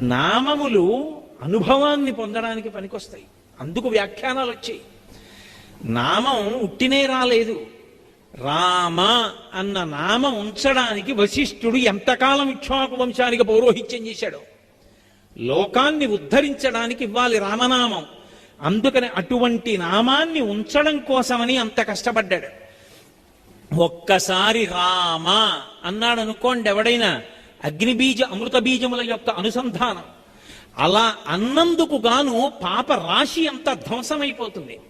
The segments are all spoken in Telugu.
నామములు అనుభవాన్ని పొందడానికి పనికొస్తాయి. అందుకు వ్యాఖ్యానాలు వచ్చాయి. నామం ఉట్టినే రాలేదు. రామ అన్న నామం ఉంచడానికి వశిష్ఠుడు ఎంతకాలం ఇక్ష్వాకు వంశానికి పౌరోహిత్యం చేశాడు. లోకాన్ని ఉద్ధరించడానికి ఇవ్వాలి రామనామం. అందుకని అటువంటి నామాన్ని ఉంచడం కోసమని అంత కష్టపడ్డాడు. ఒక్కసారి రామ అన్నాడు అనుకోండి ఎవడైనా అగ్నిబీజ అమృత బీజముల యొక్క అనుసంధానం. అలా అన్నందుకు గాను పాప రాశి అంతా ధ్వంసమైపోతుంది.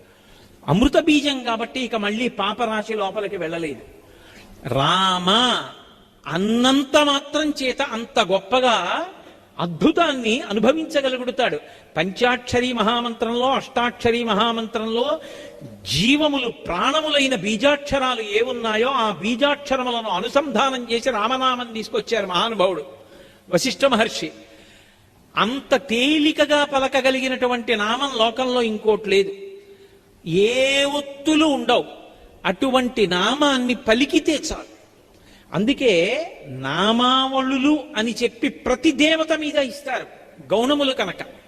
అమృత బీజం కాబట్టి ఇక మళ్ళీ పాపరాశి లోపలికి వెళ్ళలేదు. రామ అన్నంత మాత్రం చేత అంత గొప్పగా అద్భుతాన్ని అనుభవించగలుగుతాడు. పంచాక్షరి మహామంత్రంలో అష్టాక్షరి మహామంత్రంలో జీవములు ప్రాణములైన బీజాక్షరాలు ఏమున్నాయో ఆ బీజాక్షరములను అనుసంధానం చేసి రామనామం తీసుకొచ్చారు మహానుభావుడు వశిష్ఠ మహర్షి. అంత తేలికగా పలకగలిగినటువంటి నామం లోకంలో ఇంకోటి లేదు. ఏ ఒత్తులు ఉండవు. అటువంటి నామాన్ని పలికితే చాలు. అందుకే నామావళులు అని చెప్పి ప్రతి దేవత మీద ఇస్తారు. గౌణములు కనుక.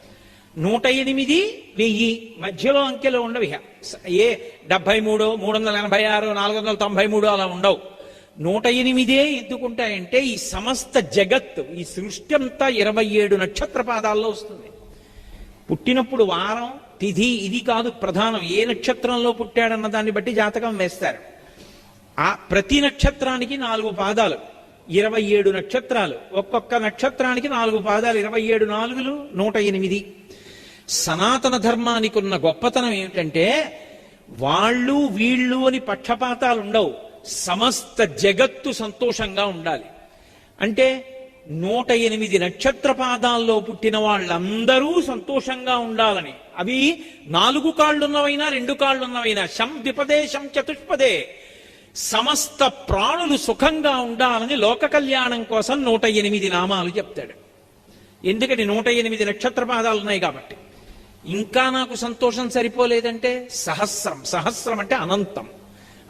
నూట ఎనిమిది వెయ్యి మధ్యలో అంకెలు ఉండవు ఇక ఏ డెబ్బై మూడు మూడు వందల ఎనభై ఆరు నాలుగు వందల తొంభై మూడు అలా ఉండవు. నూట ఎనిమిదే ఎందుకుంటాయంటే ఈ సమస్త జగత్తు ఈ సృష్టి అంతా ఇరవై ఏడు నక్షత్ర పాదాల్లో వస్తుంది. పుట్టినప్పుడు వారం తిథి ఇది కాదు ప్రధానం. ఏ నక్షత్రంలో పుట్టాడన్న దాన్ని బట్టి జాతకం వేస్తారు. ఆ ప్రతి నక్షత్రానికి నాలుగు పాదాలు. ఇరవై ఏడు నక్షత్రాలు. ఒక్కొక్క నక్షత్రానికి నాలుగు పాదాలు. ఇరవై ఏడు నాలుగులు నూట ఎనిమిది. సనాతన ధర్మానికి ఉన్న గొప్పతనం ఏమిటంటే వాళ్ళు వీళ్ళు అని పక్షపాతాలు ఉండవు. సమస్త జగత్తు సంతోషంగా ఉండాలి. అంటే నూట ఎనిమిది నక్షత్ర పాదాల్లో పుట్టిన వాళ్ళందరూ సంతోషంగా ఉండాలని. అవి నాలుగు కాళ్ళున్నవైనా రెండు కాళ్ళున్నవైనా. శం ద్విపదే శం చతుష్పదే. సమస్త ప్రాణులు సుఖంగా ఉండాలని లోక కళ్యాణం కోసం నూట ఎనిమిది నామాలు చెప్తాడు. ఎందుకని నూట ఎనిమిది నక్షత్ర పాదాలు ఉన్నాయి కాబట్టి. ఇంకా నాకు సంతోషం సరిపోలేదంటే సహస్రం. సహస్రం అంటే అనంతం.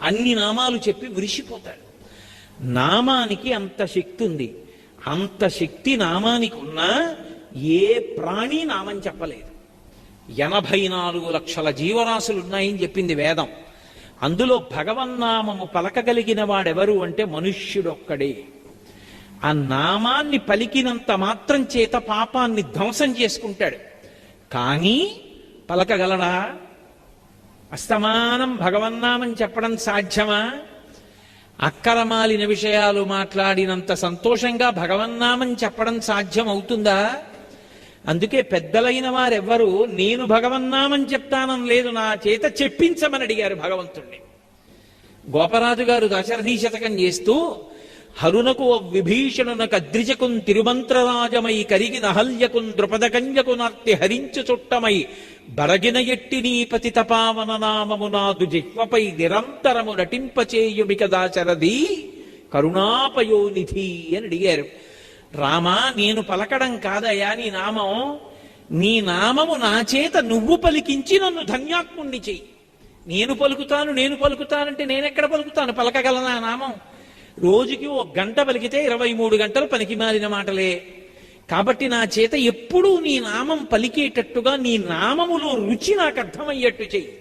అన్ని నామాలు చెప్పి విరిసిపోతాడు. నామానికి అంత శక్తి ఉంది. అంత శక్తి నామానికి ఉన్నా ఏ ప్రాణి నామం చెప్పలేదు. ఎనభై నాలుగు లక్షల జీవరాశులు ఉన్నాయని చెప్పింది వేదం. అందులో భగవన్నామము పలకగలిగిన వాడెవరు అంటే మనుష్యుడొక్కడే. ఆ నామాన్ని పలికినంత మాత్రం చేత పాపాన్ని ధ్వంసం చేసుకుంటాడు. కానీ పలకగలడా? అస్తమానం భగవన్నామం చెప్పడం సాధ్యమా? అక్కరమాలిన విషయాలు మాట్లాడినంత సంతోషంగా భగవన్నామం చెప్పడం సాధ్యం అవుతుందా అందుకే పెద్దలైన వారెవ్వరు నేను భగవన్నామని చెప్తానని లేదు నా చేత చెప్పించమని అడిగారు భగవంతుణ్ణి. గోపరాజు గారు దశరథీ శతకం చేస్తూ హరునకు విభీషణునకు అద్రిజకున్ తిరుమంత్రరాజమై కరిగి నహల్యకున్ ద్రుపదకన్యకు నార్తి హరించు చుట్టమై బరగిన ఎట్టి నీపతి తపావన నామము నాదు జిహ్వపై నిరంతరము నటింపచేయుమి కదా కరుణాపయోనిధి అని అడిగారు. రామా నేను పలకడం కాదయ్యా నీ నామం. నీ నామము నా చేత నువ్వు పలికించి నన్ను ధన్యాత్ముణ్ణి చెయ్యి. నేను పలుకుతాను నేను పలుకుతానంటే నేనెక్కడ పలుకుతాను? పలకగలనా నామం? రోజుకి ఒక గంట పలికితే ఇరవై మూడు గంటలు పనికి మారిన మాటలే. కాబట్టి నా చేత ఎప్పుడూ నీ నామం పలికేటట్టుగా నీ నామములో రుచి నాకు అర్థమయ్యేట్టు చెయ్యి.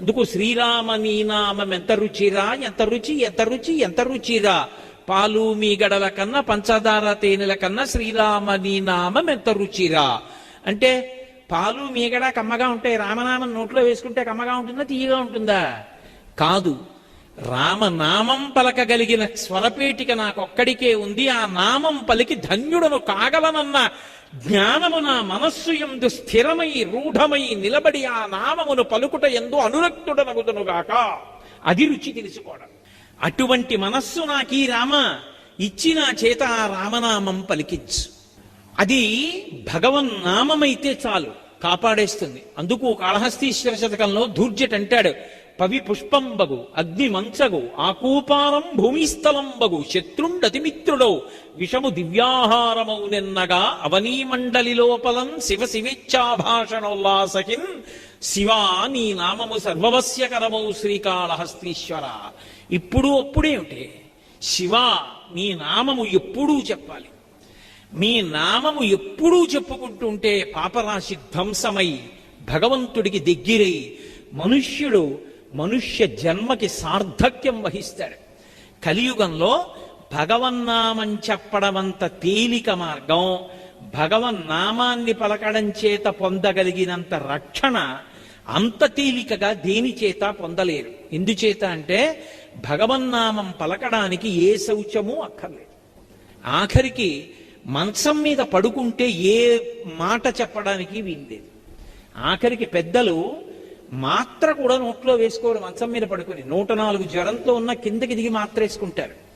అందుకు శ్రీరామ నీ నామం ఎంత రుచిరా ఎంత రుచి ఎంత రుచి ఎంత రుచిరా? పాలు మీ గడల కన్నా పంచదార తేనెల కన్నా శ్రీరామ నీ నామం ఎంత రుచిరా. అంటే పాలు మీగడ కమ్మగా ఉంటాయి రామనామం నోట్లో వేసుకుంటే కమ్మగా ఉంటుందా తీయగా ఉంటుందా? కాదు రామనామం పలకగలిగిన స్వరపేటిక నాకొక్కడికే ఉంది ఆ నామం పలికి ధన్యుడను కాగలనన్న జ్ఞానము నా మనస్సు ఎందు స్థిరమై రూఢమై నిలబడి ఆ నామమును పలుకుట ఎందు అనురక్తుడనగుతునుగాక అది రుచి తెలుసుకోవడం. అటువంటి మనస్సు నాకీ రామ ఇచ్చిన చేత ఆ రామనామం పలికించు అది భగవన్ నామమైతే చాలు కాపాడేస్తుంది. అందుకు కాళహస్తీశ్వర శతకంలో ధూర్జట్ అంటాడు పవి పుష్పంబగు అగ్ని మంచగు ఆకూపారం భూమిస్థలంబగు శత్రుండతిమిత్రుడౌ విషము దివ్యాహారమౌ నిన్నగా అవనీ మండలి లోపలం శివ శివేచ్ఛాభాషణోల్లాసకిన్ శివా నీ నామము సర్వవస్యకరమౌ శ్రీకాళహస్తీశ్వర. ఇప్పుడు అప్పుడేమిటి శివ మీ నామము ఎప్పుడూ చెప్పాలి. మీ నామము ఎప్పుడూ చెప్పుకుంటుంటే పాపరాశి ధ్వంసమై భగవంతుడికి దగ్గరై మనుష్యుడు మనుష్య జన్మకి సార్థక్యం వహిస్తాడు. కలియుగంలో భగవన్నామం అంత తేలిక మార్గం భగవన్నామాన్ని పలకడం చేత పొందగలిగినంత రక్షణ అంత తేలికగా దేని చేత పొందలేరు. ఎందుచేత అంటే భగవన్నామం పలకడానికి ఏ శౌచము అక్కర్లేదు. ఆఖరికి మంచం మీద పడుకుంటే ఏ మాట చెప్పడానికి వీల్లేదు. ఆఖరికి పెద్దలు మాత్ర కూడా నోట్లో వేసుకోరు మంచం మీద పడుకుని. నూట నాలుగు జ్వరంతో ఉన్న కిందకి దిగి మాత్ర వేసుకుంటారు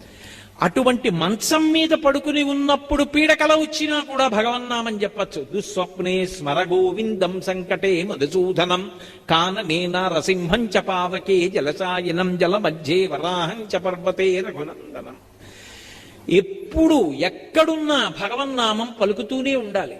అటువంటి మంచం మీద పడుకుని ఉన్నప్పుడు పీడకల వచ్చినా కూడా భగవన్నామని చెప్పచ్చు. దుస్వప్నే స్మర గోవిందం సంకటే మధుసూదనం కాననేన రసింహం చ పావకే జలసాయనం జల మధ్యే వరాహం చ పర్వతే రఘునందనం. ఎప్పుడు ఎక్కడున్నా భగవన్నామం పలుకుతూనే ఉండాలి.